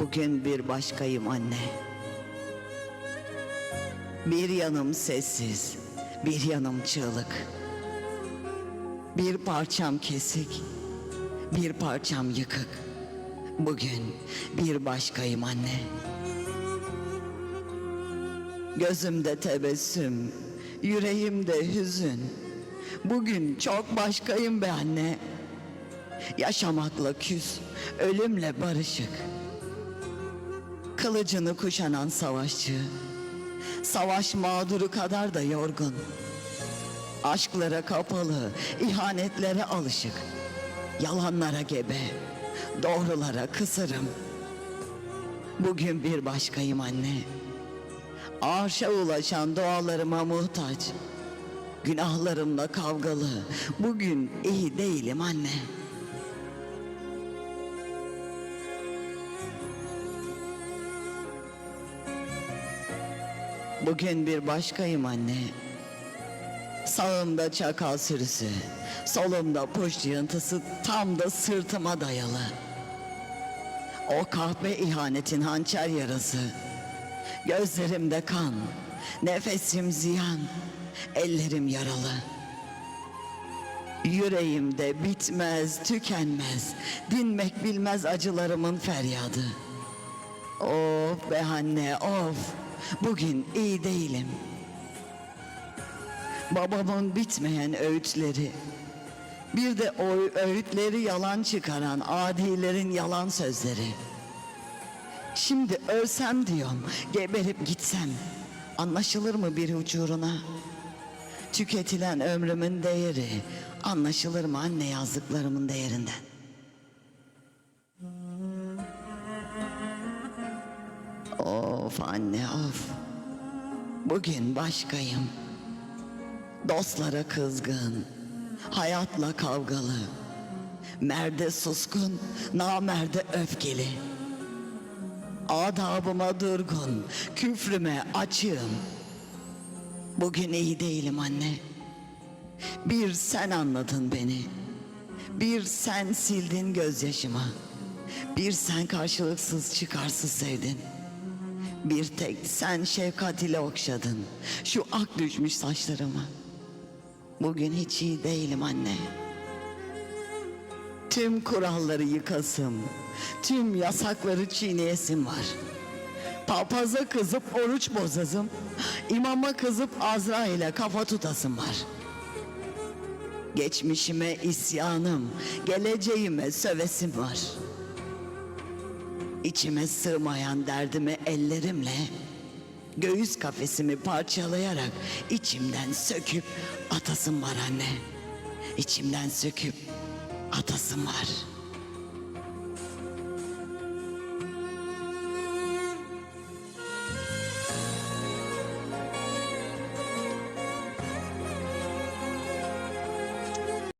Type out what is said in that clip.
Bugün bir başkayım anne. Bir yanım sessiz, bir yanım çığlık. Bir parçam kesik, bir parçam yıkık. Bugün bir başkayım anne. Gözümde tebessüm, yüreğimde hüzün. Bugün çok başkayım be anne. Yaşamakla küs, ölümle barışık. Kılıcını kuşanan savaşçı, savaş mağduru kadar da yorgun. Aşklara kapalı, ihanetlere alışık. Yalanlara gebe, doğrulara kısırım. Bugün bir başkayım anne. Arşa ulaşan dualarıma muhtaç. Günahlarımla kavgalı. Bugün iyi değilim anne. Bugün bir başkayım anne. Sağımda çakal sürüsü, solumda puş yığıntısı tam da sırtıma dayalı. O kahpe ihanetin hançer yarası. Gözlerimde kan, nefesim ziyan, ellerim yaralı. Yüreğimde bitmez, tükenmez, dinmek bilmez acılarımın feryadı. Of be anne, of. Bugün iyi değilim. Babamın bitmeyen öğütleri, bir de o öğütleri yalan çıkaran adilerin yalan sözleri. Şimdi ölsem diyorum, geberip gitsem. Anlaşılır mı bir uçuruna? Tüketilen ömrümün değeri anlaşılır mı anne yazdıklarımın değerinden? Of anne of. Bugün başkayım. Dostlara kızgın, hayatla kavgalı. Merde suskun, namerde öfkeli. Adabıma durgun, küfrüme açığım. Bugün iyi değilim anne. Bir sen anladın beni. Bir sen sildin gözyaşımı. Bir sen karşılıksız çıkarsız sevdin. Bir tek sen şefkat ile okşadın şu ak düşmüş saçlarımı. Bugün hiç iyi değilim anne. Tüm kuralları yıkasım, tüm yasakları çiğneyesim var. Papaza kızıp oruç bozasım, imama kızıp Azra ile kafa tutasım var. Geçmişime isyanım, geleceğime sövesim var. İçime sığmayan derdimi ellerimle göğüs kafesimi parçalayarak içimden söküp atasım var anne. İçimden söküp atasım var.